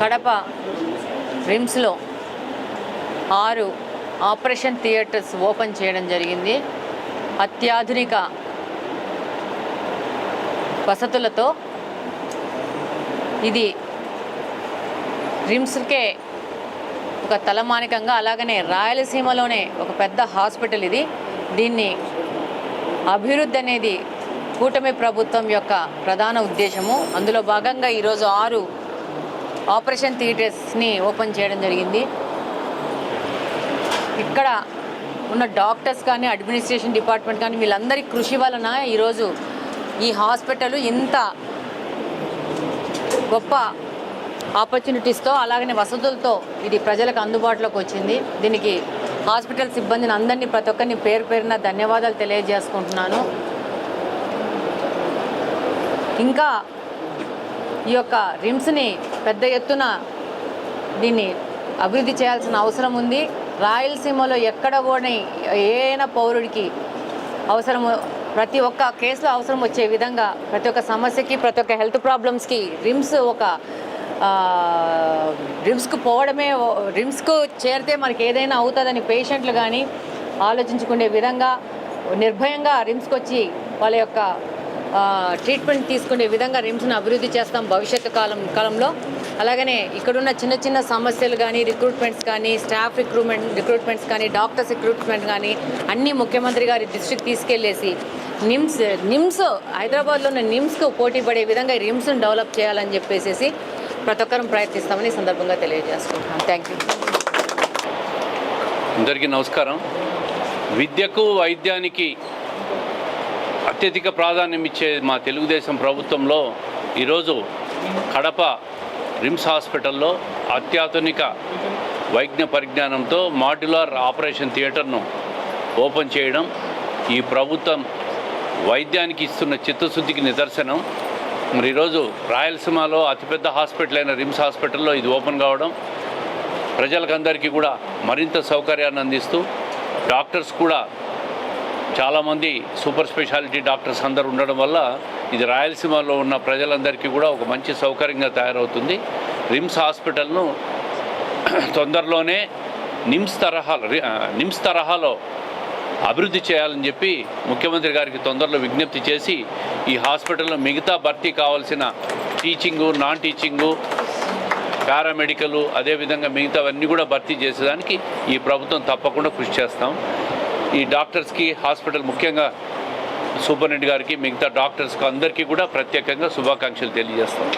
కడప రిమ్స్లో ఆరు operation theatres open చేయడం జరిగింది. అత్యాధునిక వసతులతో ఇది రిమ్స్కే ఒక తలమానికంగా అలాగనే రాయలసీమలోనే ఒక పెద్ద హాస్పిటల్ ఇది. దీన్ని అభివృద్ధి అనేది కూటమి ప్రభుత్వం యొక్క ప్రధాన ఉద్దేశము. అందులో భాగంగా ఈరోజు ఆరు ఆపరేషన్ థియేటర్స్ని ఓపెన్ చేయడం జరిగింది. ఇక్కడ ఉన్న డాక్టర్స్ కానీ అడ్మినిస్ట్రేషన్ డిపార్ట్మెంట్ కానీ వీళ్ళందరి కృషి వలన ఈరోజు ఈ హాస్పిటల్ ఇంత గొప్ప ఆపర్చునిటీస్తో అలాగనే వసతులతో ఇది ప్రజలకు అందుబాటులోకి వచ్చింది. దీనికి హాస్పిటల్ సిబ్బందిని అందరినీ ప్రతి ఒక్కరిని పేరు పేరున ధన్యవాదాలు తెలియజేసుకుంటున్నాను. ఇంకా ఈ యొక్క రిమ్స్ని పెద్ద ఎత్తున దీన్ని అభివృద్ధి చేయాల్సిన అవసరం ఉంది. రాయలసీమలో ఎక్కడ కూడా ఏదైనా పౌరుడికి అవసరము ప్రతి ఒక్క కేసులో అవసరం వచ్చే విధంగా ప్రతి ఒక్క సమస్యకి ప్రతి ఒక్క హెల్త్ ప్రాబ్లమ్స్కి రిమ్స్ ఒక రిమ్స్కు పోవడమే రిమ్స్కు చేరితే మనకి ఏదైనా అవుతుందని పేషెంట్లు కానీ ఆలోచించుకునే విధంగా నిర్భయంగా రిమ్స్కి వచ్చి వాళ్ళ యొక్క ట్రీట్మెంట్ తీసుకునే విధంగా రిమ్స్ను అభివృద్ధి చేస్తాం భవిష్యత్తు కాలం కాలంలో. అలాగనే ఇక్కడున్న చిన్న చిన్న సమస్యలు కానీ రిక్రూట్మెంట్స్ కానీ స్టాఫ్ రిక్రూట్మెంట్ రిక్రూట్మెంట్స్ కానీ డాక్టర్స్ రిక్రూట్మెంట్ కానీ అన్నీ ముఖ్యమంత్రి గారి దృష్టికి తీసుకెళ్ళేసి నిమ్స్ నిమ్స్ హైదరాబాద్లో ఉన్న నిమ్స్కు పోటీ పడే విధంగా రిమ్స్ను డెవలప్ చేయాలని చెప్పేసి ప్రతి ఒక్కరం ప్రయత్నిస్తామని సందర్భంగా తెలియజేసుకుంటున్నాం. థ్యాంక్ యూ అందరికీ నమస్కారం. విద్యకు వైద్యానికి అత్యధిక ప్రాధాన్యం ఇచ్చే మా తెలుగుదేశం ప్రభుత్వంలో ఈరోజు కడప రిమ్స్ హాస్పిటల్లో అత్యాధునిక వైజ్ఞ పరిజ్ఞానంతో మాడ్యులర్ ఆపరేషన్ థియేటర్ను ఓపెన్ చేయడం ఈ ప్రభుత్వం వైద్యానికి ఇస్తున్న చిత్తశుద్ధికి నిదర్శనం. మరి ఈరోజు రాయలసీమలో అతిపెద్ద హాస్పిటల్ అయిన రిమ్స్ హాస్పిటల్లో ఇది ఓపెన్ కావడం ప్రజలకందరికీ కూడా మరింత సౌకర్యాన్ని అందిస్తూ డాక్టర్స్ కూడా చాలామంది సూపర్ స్పెషాలిటీ డాక్టర్స్ అందరు ఉండడం వల్ల ఇది రాయలసీమలో ఉన్న ప్రజలందరికీ కూడా ఒక మంచి సౌకర్యంగా తయారవుతుంది. రిమ్స్ హాస్పిటల్ను తొందరలోనే నిమ్స్ తరహా నిమ్స్ తరహాలో అభివృద్ధి చేయాలని చెప్పి ముఖ్యమంత్రి గారికి తొందరలో విజ్ఞప్తి చేసి ఈ హాస్పిటల్లో మిగతా భర్తీ కావాల్సిన టీచింగు నాన్ టీచింగు పారామెడికల్ అదేవిధంగా మిగతావన్నీ కూడా భర్తీ చేసేదానికి ఈ ప్రభుత్వం తప్పకుండా కృషి చేస్తాం. ఈ డాక్టర్స్కి హాస్పిటల్ ముఖ్యంగా సూపరింటెండెంట్ గారికి మిగతా డాక్టర్స్కి అందరికీ కూడా ప్రత్యేకంగా శుభాకాంక్షలు తెలియజేస్తాం.